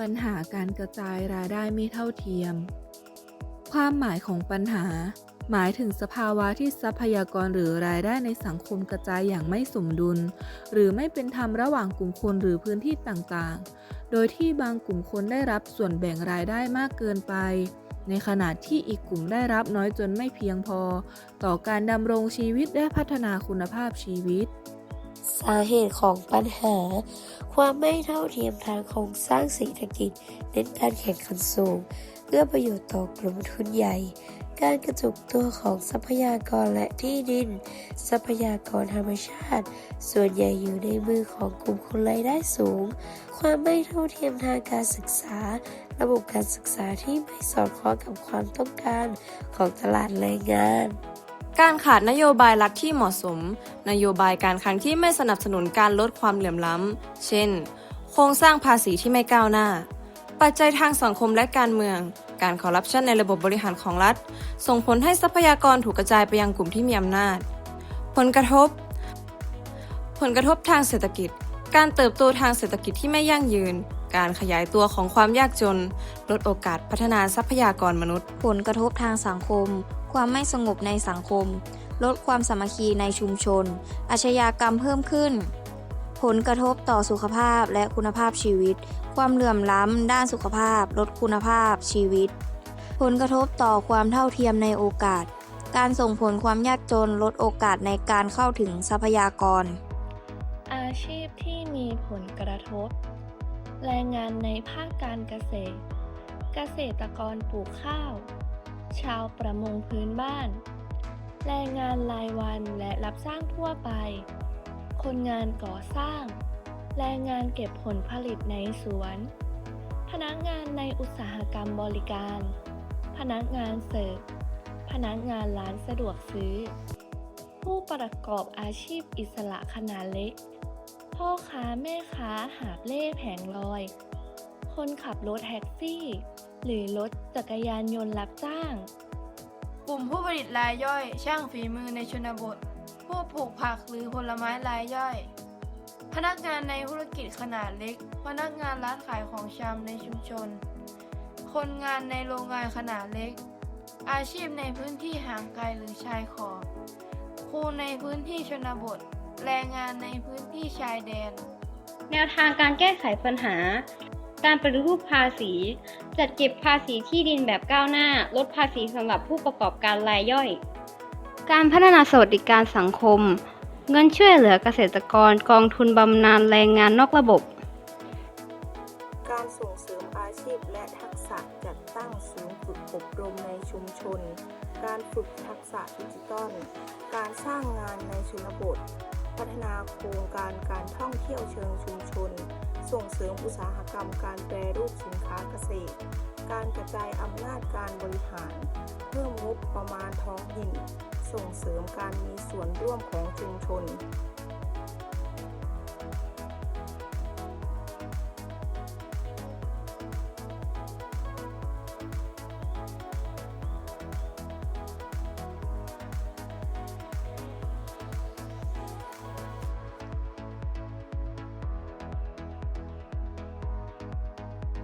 ปัญหาการกระจายรายได้ไม่เท่าเทียม ความหมายของปัญหา หมายถึงสภาวะที่ทรัพยากรหรือรายได้ในสังคมกระจายอย่างไม่สมดุล หรือไม่เป็นธรรมระหว่างกลุ่มคนหรือพื้นที่ต่างๆ โดยที่บางกลุ่มคนได้รับส่วนแบ่งรายได้มากเกินไป ในขณะที่อีกกลุ่มได้รับน้อยจนไม่เพียงพอ ต่อการดำรงชีวิตและพัฒนาคุณภาพชีวิต สาเหตุของปัญหา ความไม่เท่าเทียมทางโครงสร้างเศรษฐกิจเน้นการแข่งขันสูงเอื้อประโยชน์ต่อกลุ่มทุนใหญ่ การกระจุกตัวของทรัพยากรและที่ดิน ทรัพยากรธรรมชาติ ส่วนใหญ่อยู่ในมือของกลุ่มคนรายได้สูง ความไม่เท่าเทียมทางการศึกษา ระบบการศึกษาที่ไม่สอดคล้องกับความต้องการของตลาดแรงงาน การขาดนโยบายรัฐที่เหมาะสม นโยบายการคลังที่ไม่สนับสนุนการลดความเหลื่อมล้ำ เช่น โครงสร้างภาษีที่ไม่ก้าวหน้า ปัจจัยทางสังคมและการเมือง การคอร์รัปชันในระบบบริหารของรัฐ ส่งผลให้ทรัพยากรถูกกระจายไปยังกลุ่มที่มีอำนาจ ผลกระทบ ผลกระทบทางเศรษฐกิจ การเติบโตทางเศรษฐกิจที่ไม่ยั่งยืน การขยายตัวของความยากจน ลดโอกาสพัฒนาทรัพยากรมนุษย์ ผลกระทบทางสังคม ความไม่สงบในสังคม ลดความสามัคคีในชุมชน อาชญากรรมเพิ่มขึ้น ผลกระทบต่อสุขภาพและคุณภาพชีวิต ความเหลื่อมล้ำด้านสุขภาพ ลดคุณภาพชีวิต ผลกระทบต่อความเท่าเทียมในโอกาส การส่งผลความยากจนลดโอกาสในการเข้าถึงทรัพยากร อาชีพที่มีผลกระทบ แรงงานในภาคการเกษตร เกษตรกรปลูกข้าว ชาวประมงพื้นบ้าน แรงงานรายวันและรับจ้างทั่วไป คนงานก่อสร้าง แรงงานเก็บผลผลิตในสวน พนักงานในอุตสาหกรรมบริการ พนักงานเสิร์ฟ พนักงานร้านสะดวกซื้อ ผู้ประกอบอาชีพอิสระขนาดเล็ก พ่อค้าแม่ค้าหาบเล่แผงลอย คนขับรถแท็กซี่ หรือรถจักรยานยนต์รับจ้าง กลุ่มผู้ผลิตรายย่อย ช่างฝีมือในชนบท ผู้ปลูกผักหรือผลไม้รายย่อย พนักงานในธุรกิจขนาดเล็ก พนักงานร้านขายของชำในชุมชน คนงานในโรงงานขนาดเล็ก อาชีพในพื้นที่ห่างไกลหรือชายขอบครูในพื้นที่ชนบท แรงงานในพื้นที่ชายแดน แนวทางการแก้ไขปัญหา การปฏิรูปภาษี จัดเก็บภาษีที่ดินแบบก้าวหน้า ลดภาษีสำหรับผู้ประกอบการรายย่อย การพัฒนาสวัสดิการสังคม เงินช่วยเหลือเกษตรกรกองทุนบำนาญแรงงานนอกระบบ การส่งเสริมอาชีพและทักษะจัดตั้งศูนย์ฝึกอบรมในชุมชน การฝึกทักษะดิจิตอลการสร้างงานในชนบท พัฒนาโครงการการท่องเที่ยวเชิงชุมชน ส่งเสริมอุตสาหกรรมการแปรรูปสินค้าเกษตร การกระจายอำนาจการบริหาร เพิ่มงบประมาณท้องถิ่น ส่งเสริมการมีส่วนร่วมของชุมชน